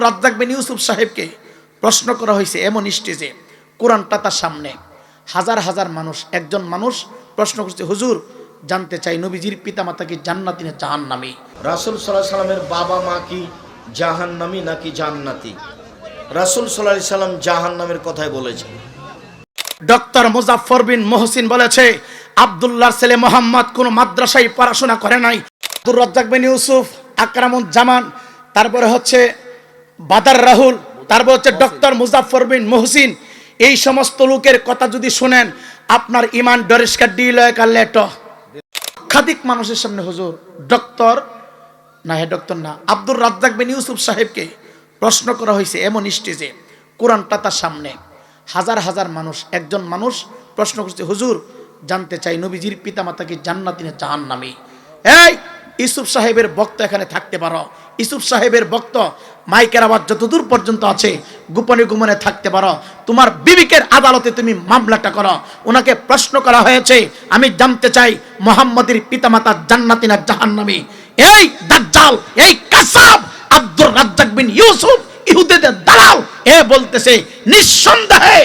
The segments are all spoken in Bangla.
আব্দুর রাজ্জাক বিন ইউসুফ সাহেবকে প্রশ্ন করা হয়েছে এমন স্টেজে কোরআনটা তার সামনে। হাজার হাজার মানুষ একজন মানুষ প্রশ্ন করছে হুজুর জানতে চাই নবীজির পিতামাতা কি জান্নাতি না জাহান্নামী? রাসুল সাল্লাহ সাল্লামের বাবা মা কি জাহান্নামি নাকি জান্নাতি? রাসুল সাল্লাহ সাল্লাম জাহান্নামের কথাই বলেছেন ডক্টর মুজাফর বিন মহসিন বলেছে আব্দুল্লাহর ছেলে মোহাম্মদ কোন মাদ্রাসায় পড়াশোনা করে নাই। আব্দুর রাজ্জাক বিন ইউসুফ আকরামুল জামান তারপরে হচ্ছে বাদার রাহুল, তারপর হচ্ছে ডক্টর মুজাফর বিন মহসিন। এই সমস্ত লোকের কথা যদি শুনেন, আপনার ইমান ডরিস্কার ডিল কালেট খাদিক মানুষের সামনে হুজুর, ডক্টর, না হে ডক্টর না, আব্দুর রাজ্জাক বিন ইউসুফ সাহেবকে প্রশ্ন করা হয়েছে এমন স্টেজে, কোরআনটা তার সামনে। হাজার হাজার মানুষ, একজন মানুষ প্রশ্ন করছে, হুজুর, জানতে চাই নবীজির পিতামাতা কি জান্নাতি না জাহান্নামী। এই ইসুফ সাহেবের বক্ত এখানে থাকতে পারো। ইসুফ সাহেবের বক্ত মাইকের আওয়াজ যতদূর পর্যন্ত আছে, গোপনে গোপনে থাকতে পারো। তোমার বিবিকের আদালতে তুমি মামলাটা করো। ওনাকে প্রশ্ন করা হয়েছে, আমি জানতে চাই মোহাম্মদের পিতামাতা জান্নাতি না জাহান্নামী? এই দাজ্জাল, এই কাসাব, আব্দুর রাজ্জাক বিন ইউসুফ, ইহুদিদের দালাল, এ বলতেছে, নিঃসন্দেহে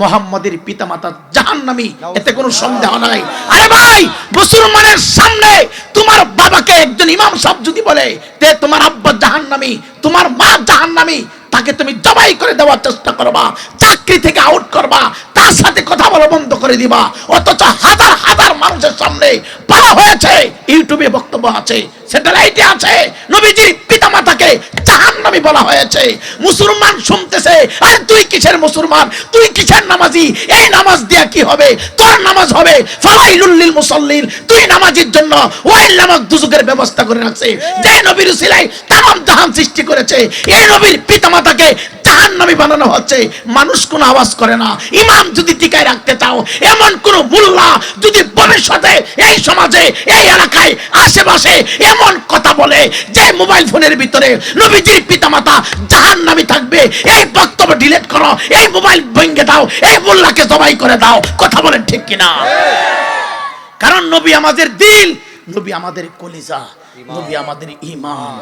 মোহাম্মদের পিতামাতা জাহান্নামী। এতে কোনো সন্দেহ নাই। আরে ভাই মুসলমানের সামনে তোমার বাবাকে একজন ইমাম সাহেব যদি বলে তে তোমার আব্বা জাহান্নামী তোমার মা জাহান্নামী তাকে তুমি জবাই করে দেওয়ার চেষ্টা করবা চাকরি থেকে আউট করবা তার সাথে কথা বলা বন্ধ করে দিবা অথচ হাজার হাজার মানুষের সামনে বলা হয়েছে ইউটিউবে বক্তব্য আছে স্যাটেলাইটে আছে পিতামাতাকে জাহান্নামী বলা হয়েছে। মুসলমান শুনতেছে, আরে তুই কিসের মুসলমান? তুই কিসের নামাজি? এই নামাজ দিয়া কি হবে? তোর নামাজ হবে ফাওয়াইলুল মুসাল্লিন। তুই নামাজির জন্য ওয়াইল নামক দুজুকের ব্যবস্থা করে রাখছে। যে নবীর সিলাই তাম জাহান সৃষ্টি করেছে এই নবীর পিতামাতাকে জাহান্নামী বানানো হচ্ছে, মানুষ কোনো আওয়াজ করে না। ইমাম যদি টিকায় রাখতে চাও, এমন কোন মুল্লা যদি ভবিষ্যতে এই সমাজে, এই এলাকায়, আশেপাশে এমন কথা বলে যে মোবাইল ফোনের ভিতরে নবীজির পিতামাতা জাহান্নামী থাকবে, এই বক্তব্য ডিলেট করো, এই মোবাইল ভেঙে দাও, এই মোল্লাকে জবাই করে দাও। কথা বলেন ঠিক কিনা? কারণ নবী আমাদের দিল, নবী আমাদের কলিজা, নবী আমাদের ইমান।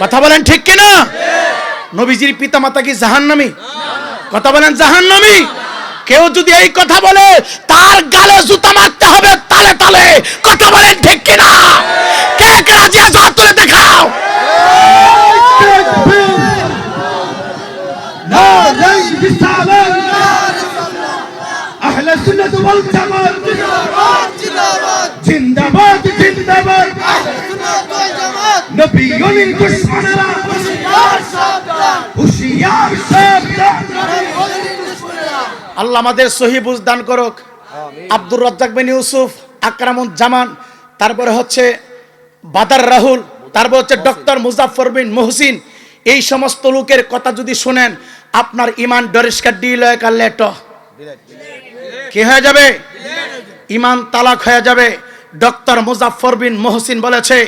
কথা বলেন ঠিক কিনা? নবীজির পিতা মাতা কি জাহান্নামী কথা বলেন জাহান্নামী কেউ যদি এই কথা বলে তার গালে জুতা মারতে হবে তালে তালে কথা বলেন ঠিক কিনা কে কে রাজি আছো হাত তুলে দেখাও نادي بالثعبان أهل السنة والجماعة জিন্দাবাদ জিন্দাবাদ নবী অলির দুশ্মনেরা হুশিয়ার সাবধান আল্লাহ আমাদের সহি বুঝদান করুক। আব্দুর রাজ্জাক বিন ইউসুফ আকরামুল জামান তারপরে হচ্ছে বাদার রাহুল তারপর হচ্ছে ডক্টর মুজাফর বিন মহসিন এই সমস্ত লোকের কথা যদি শুনেন আপনার ইমান ডরিস্কার ডিল লেট। কি হয়ে যাবে? ইমান তালাক হয়ে যাবে। ডক্টর মুজাফর বিন মহসিন বলেছে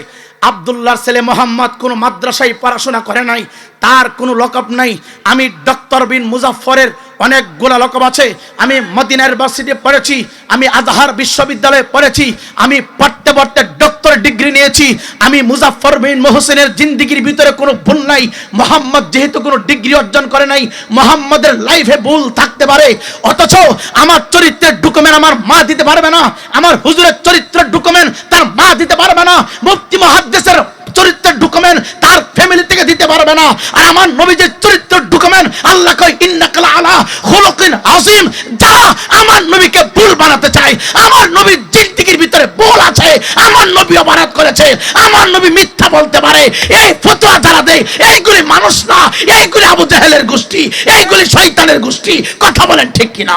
আবদুল্লাহর ছেলে মোহাম্মদ কোনো মাদ্রাসায় পড়াশোনা করে নাই, তার কোনো লকব নাই। আমি ডক্টর বিন মুজাফরের অনেকগুলা লকব আছে। আমি মদিনা ইউনিভার্সিটি পড়েছি, আমি আজহার বিশ্ববিদ্যালয়ে পড়েছি, আমি পড়তে পড়তে ডক্টর ডিগ্রি নিয়েছি, আমি মুজাফর বিন মোহসিনের জিন্দিগির ভিতরে কোনো ভুল নাই। মোহাম্মদ যেহেতু কোনো ডিগ্রি অর্জন করে নাই, মোহাম্মদের লাইফে ভুল থাকতে পারে। অথচ আমার চরিত্রের ডকুমেন্ট আমার মা দিতে পারবে না, আমার হুজুরের চরিত্রের ডকুমেন্ট তার মা দিতে পারবে না। মুফতি মহাদ্দেশের চরিত্রের ডকুমেন্ট তার ফ্যামিলি থেকে দিতে পারবে না। আর আমার নবীজের চরিত্রের ডকুমেন্ট আল্লাহ কয়, ইন্নাকালা আলা খুলুকিন আযীম। যারা আমার নবীকে ভুল বানাতে চায়, আমার নবীর জিন্দেগির ভিতরে ভুল আছে, আমার নবী অপরাধ করেছে, আমার নবী মিথ্যা বলতে পারে, এই ফতোয়া যারা দেয়, এইগুলি মানুষ না, এইগুলি আবু জাহেলের গোষ্ঠী, এইগুলি শয়তানের গোষ্ঠী। কথা বলেন ঠিক কিনা?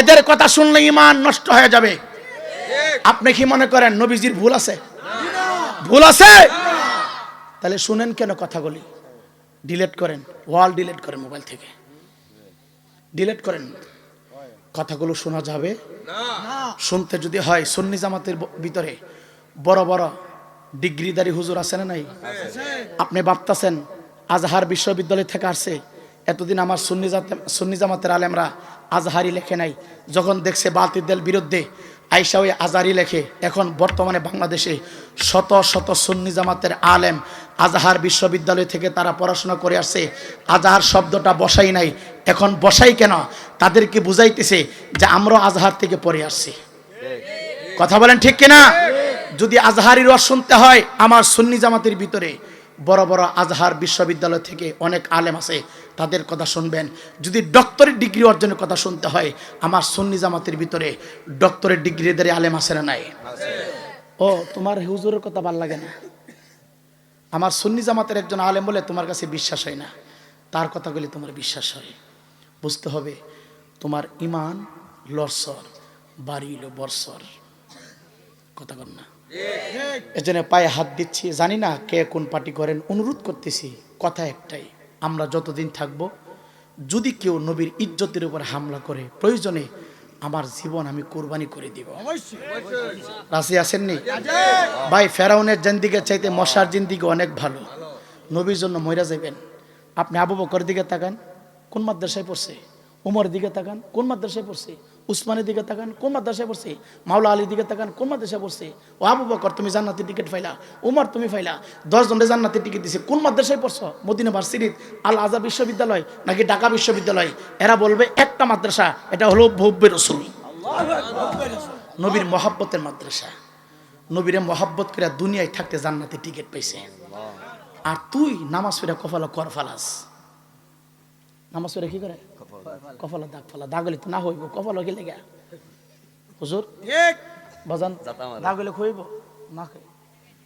এদের কথা শুনলে ইমান নষ্ট হয়ে যাবে। আপনি কি মনে করেন নবীজির ভুল আছে? ভুল আছে? তাহলে শুনেন কেন কথাগুলি? ডিলিট করেন ওয়াল ডিলিট করেন মোবাইল থেকে। ডিলিট করেন। কথাগুলো শোনা যাবে? শুনতে যদি হয় সুন্নি জামাতের ভিতরে বড় বড় ডিগ্রিদারি হুজুর আছে না নাই? আপনি ভাবতেছেন আজহার বিশ্ববিদ্যালয় থেকে আসছে এতদিন আমার সুন্নি সুন্নি জামাতের আলেমরা আজহারি লেখে নাই। যখন দেখছে বাতিলদের বিরুদ্ধে আইসা ওই আজারি লেখে এখন বর্তমানে বাংলাদেশে শত শত সুন্নি জামাতের আলেম আজাহার বিশ্ববিদ্যালয় থেকে তারা পড়াশোনা করে আসছে। আজাহার শব্দটা বসাই নাই। এখন বসাই কেন? তাদেরকে বুঝাইতেছে যে আমরা আজহার থেকে পড়ে আসছি। কথা বলেন ঠিক কিনা? যদি আজহারি রস শুনতে হয় আমার সুন্নি জামাতের ভিতরে, বড় বড় আজহার বিশ্ববিদ্যালয় থেকে অনেক আলেম আছে, তাদের কথা শুনবেন। যদি ডক্টরের ডিগ্রি অর্জনের কথা শুনতে হয়, আমার সুন্নি জামাতের ভিতরে ডক্টরেট ডিগ্রিদের আলেম আছে না নাই? ও, তোমার হুজুরের কথা ভালো লাগে না। আমার সুন্নি জামাতের একজন আলেম বলে তোমার কাছে বিশ্বাস হয় না। তার কথাগুলি তোমার বিশ্বাস হয়। বুঝতে হবে তোমার ইমান লরসর বাড়ি হলো বর্ষর কথা কর না। এজন্য পায়ে হাত দিচ্ছি। জানি না কে কোন পার্টি করেন। অনুরোধ করতেছি কথা একটাই আমরা যতদিন থাকব যদি কেউ নবীর ইজ্জতের উপর হামলা করে প্রয়োজনে আমার জীবন আমি কোরবানি করে দিব। রাশি আসেননি ভাই ফেরাউনের জিন্দিকে চাইতে মশার জিন্দিগি অনেক ভালো। নবীর জন্য মহিরা যাবেন আপনি আবু বকর দিকে তাকান কোন মাদ্রাসায় পড়ছে? উমর দিকে তাকান কোন মাদ্রাসায় পড়ছে? উসমানের দিকে তাকান, কোন মাদ্রাসায় পড়ছে? মাওলা আলীর দিকে তাকান, কোন মাদ্রাসায় পড়ছে? ও আবু বকর, তুমি জান্নাতের টিকিট ফাইলা উমর, তুমি ফাইলা দশ জনের জান্নাতের টিকিট দিছে। কোন মাদ্রাসায় পড়ছো? মদিনা ভার্সিটির আল আজহার বিশ্ববিদ্যালয় নাকি ঢাকা বিশ্ববিদ্যালয়? এরা বলবে, একটা মাদ্রাসা, এটা হলো ভব্য রসুল। নবীর মহাব্বতের মাদ্রাসা। নবীরে মহাব্বত করে দুনিয়ায় থাকতে জান্নাতে টিকিট পাইছে। আর তুই নামাজ ফিরে কফালা কর ফালাস। নামাজ ফিরে কি করে? কফালা দাগ ফালা দাগ হলে তো না হইব কফালা গেলে গা হুজুর বাজান দাগ হলে খুইব না খাই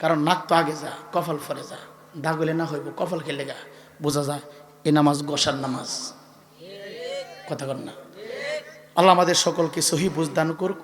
কারণ নাক তো আগে যা কফল ফরে যা। দাগ হলে না হইব কফল গেলে গা বোঝা যায় এ নামাজ গোসার নামাজ। কথা কর না। আল্লাহ আমাদের সকলকে সহি বুঝদান করুক।